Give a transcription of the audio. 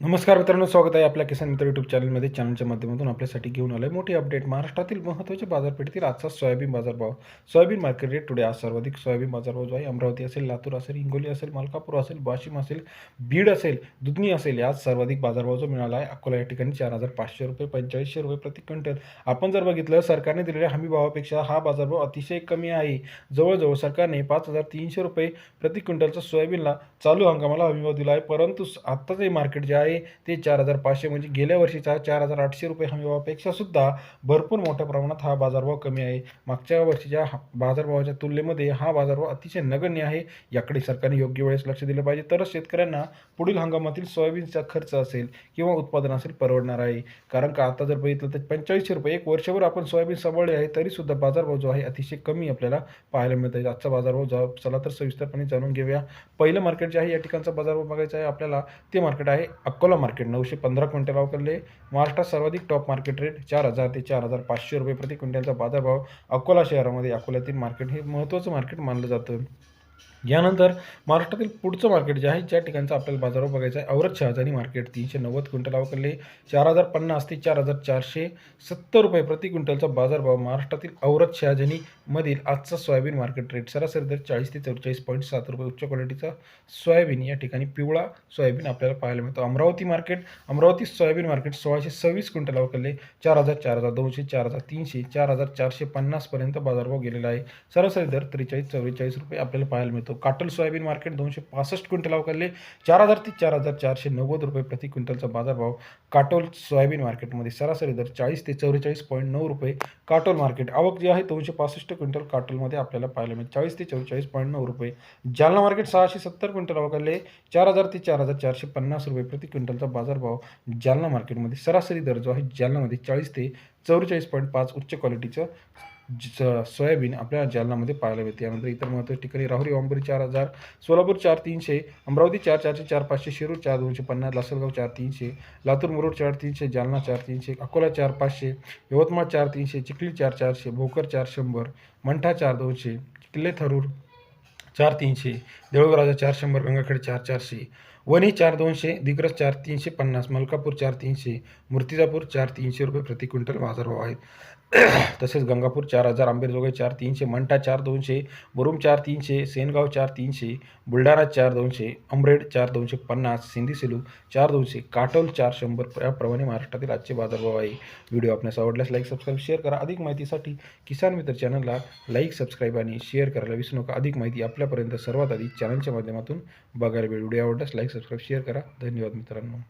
नमस्कार मित्रांनो स्वागत आहे आपल्या किसान मित्र यूट्यूब चॅनलमध्ये चॅनलच्या माध्यमातून आपल्यासाठी घेऊन आलं आहे मोठी अपडेट महाराष्ट्रातील महत्त्वाच्या बाजारपेठेतील आजचा सोयाबीन बाजारभाव. सोयाबीन मार्केट रेट टुडे आज सर्वाधिक सोयाबीन बाजारभाव जो आहे अमरावती असेल लातूर असेल हिंगोली असेल मलकापूर असेल वाशिम असेल बीड असेल दुधनी असेल यात सर्वाधिक बाजारभाव जो मिळाला आहे अकोला या ठिकाणी चार हजार पाचशे रुपये पंचेचाळीसशे रुपये प्रति क्विंटल. आपण जर बघितलं सरकारने दिलेल्या हमी भावापेक्षा हा बाजारभाव अतिशय कमी आहे. जवळजवळ सरकारने पाच हजार तीनशे रुपये प्रति क्विंटलचा सोयाबीनला चालू हंगामाला हमीभाव दिला आहे. परंतु आत्ताचं हे मार्केट जे आहे ते चार हजार पाचशे म्हणजे गेल्या वर्षीचा चार हजार आठशे रुपये हमीभावापेक्षा सुद्धा भरपूर मोठ्या प्रमाणात हा बाजारभाव कमी आहे. मागच्या वर्षीच्या हा- बाजारभावाच्या तुलनेमध्ये हा बाजारभाव अतिशय नगण्य आहे. याकडे सरकारने योग्य वेळेस लक्ष दिलं पाहिजे. तरच शेतकऱ्यांना पुढील हंगामातील सोयाबीनचा खर्च असेल किंवा उत्पादन असेल परवडणार आहे. कारण का आता जर बघितलं तर पंचेचाळीसशे रुपये एक वर्षभर आपण सोयाबीन सांभाळले आहे तरीसुद्धा बाजारभाव जो आहे अतिशय कमी आपल्याला पाहायला मिळत आहे आजचा बाजारभाव जा चला तर सविस्तरपणे जाणून घेऊया. पहिलं मार्केट जे आहे या ठिकाणचा बाजारभाव बघायचा आहे आपल्याला. ते मार्केट आहे अकोला मार्केट नऊशे पंधरा क्विंटल अवकरले महाराष्ट्रात सर्वाधिक टॉप मार्केट रेट चार हजार ते चार हजार पाचशे रुपये प्रति क्विंटलचा बाजारभाव अकोला शहरामध्ये अकोल्यातील मार्केट हे महत्त्वाचं मार्केट मानलं जातं. यानंतर महाराष्ट्रातील पुढचं मार्केट जे आहे ज्या ठिकाणचं आपल्याला बाजारावर बघायचं आहे औरत शहाजानी मार्केट तीनशे नव्वद क्विंटल अवकरले चार हजार पन्नास ते चार हजार चारशे सत्तर रुपये प्रति क्विंटलचा बाजारभाव महाराष्ट्रातील औरत शहाजानीमधील आजचा सोयाबीन मार्केट रेट सरासरी दर चाळीस ते चौवेचाळीस पॉईंट सात रुपये उच्च क्वालिटीचा सोयाबीन या ठिकाणी पिवळा सोयाबीन आपल्याला पाहायला मिळतो. Amravati market Amravati soybean market सोळाशे सव्वीस क्विंटल अवकरले चार हजार चार हजार दोनशे चार हजार तीनशे चार हजार चारशे पन्नासपर्यंत बाजारभाव गेलेला आहे. सरासरी दर त्रेचाळीस चव्वेचाळीस रुपये आपल्याला पाहायला मिळतो. काटल सोयाबीन मार्केट दोनशे पासष्ट क्विंटल अवकरले चार हजार ते चार हजार चारशे नव्वद रुपये प्रति क्विंटलचा बाजारभाव काटोल सोयाबीन मार्केटमध्ये सरासरी दर चाळीस ते चौवेचाळीस पॉईंट नऊ रुपये काटोल मार्केट. आवक जी आहे दोनशे पासष्ट क्विंटल काटोलमध्ये आपल्याला पाहायला मिळेल चाळीस ते चौवेचाळीस पॉईंट नऊ रुपये. जालना मार्केट सहाशे सत्तर क्विंटल अवकरले चार हजार ते चार हजार चारशे पन्नास रुपये प्रति क्विंटलचा बाजारभाव जालना मार्केटमध्ये सरासरी दर जो आहे जालनामध्ये चाळीस ते चौवेचाळीस पॉईंट पाच उच्च क्वालिटीचं सोयाबीन आपल्या जालनामध्ये पाहायला मिळते यानंतर इतर महत्त्वाच्या ठिकाणी राहुरी वांबरी चार हजार सोलापूर चार तीनशे अमरावती चार चारशे चार पाचशे शिरूर चार दोनशे पन्नास लासलगाव चार तीनशे लातूर मुरुड चार तीनशे जालना चार तीनशे अकोला चार पाचशे यवतमाळ चार तीनशे चिखली चार चारशे भोकर चार शंभर मंठा चार दोनशे किल्ले थरूर चार तीनशे देऊळगाव चार शंभर गंगाखेड चार चारशे वणी चार दोनशे दिग्रस चार तीनशे पन्नास मलकापूर चार तीनशे मूर्तिजापूर चार तीनशे रुपये प्रति क्विंटल बाजारभाव आहेत. तसेच गंगापूर चार हजार आंबेजोगाई चार तीनशे मंठा चार दोनशे बुरुम चार तीनशे सेनगाव चार तीनशे बुलढाणा चार दोनशे अमरेड चार दोनशे पन्नास सिंधी सेलू चार दोनशे काटोल चार शंभर याप्रमाणे महाराष्ट्रातील आजचे बाजारभाव आहे. व्हिडिओ आपल्यास आवडल्यास लाईक सबस्क्राईब शेअर करा. अधिक माहितीसाठी किसान मित्र चॅनलला लाईक सबस्क्राईब आणि शेअर करायला विसरू नका. अधिक माहिती आपल्यापर्यंत सर्वात आधी चॅनलच्या माध्यमातून बघायला वेळ व्हिडिओ आवडल्यास लाईक सबस्क्राईब शेअर करा. धन्यवाद मित्रांनो.